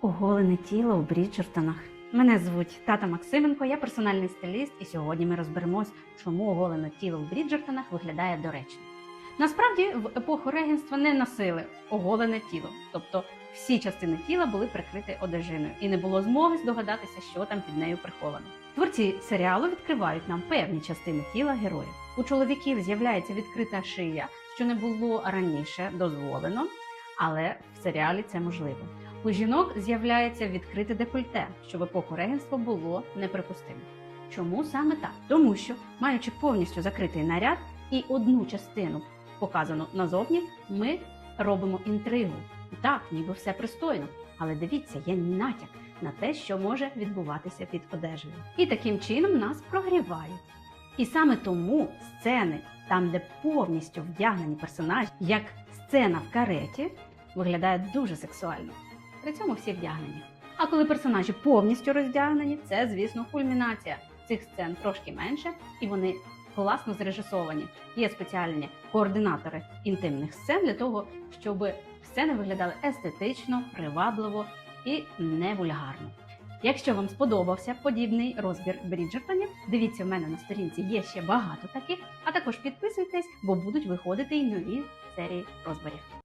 Оголене тіло у Бріджертонах. Мене звуть Тата Максименко, я персональний стиліст, і сьогодні ми розберемось, чому оголене тіло в Бріджертонах виглядає доречно. Насправді, в епоху регенства не носили оголене тіло, тобто всі частини тіла були прикриті одежиною, і не було змоги здогадатися, що там під нею приховано. Творці серіалу відкривають нам певні частини тіла героїв. У чоловіків з'являється відкрита шия, що не було раніше дозволено, але в серіалі це можливо. У жінок з'являється відкрите декольте, що в епоху регенства було неприпустимо. Чому саме так? Тому що, маючи повністю закритий наряд і одну частину показану назовні, ми робимо інтригу. Так, ніби все пристойно, але дивіться, є натяк на те, що може відбуватися під одежею. І таким чином нас прогрівають. І саме тому сцени, там, де повністю вдягнені персонажі, як сцена в кареті, виглядає дуже сексуально. При цьому всі вдягнені. А коли персонажі повністю роздягнені, це, звісно, кульмінація. Цих сцен трошки менше, і вони класно зрежисовані. Є спеціальні координатори інтимних сцен для того, щоб сцени виглядали естетично, привабливо і не вульгарно. Якщо вам сподобався подібний розбір Бріджертонів, дивіться в мене на сторінці є ще багато таких, а також підписуйтесь, бо будуть виходити й нові серії розборів.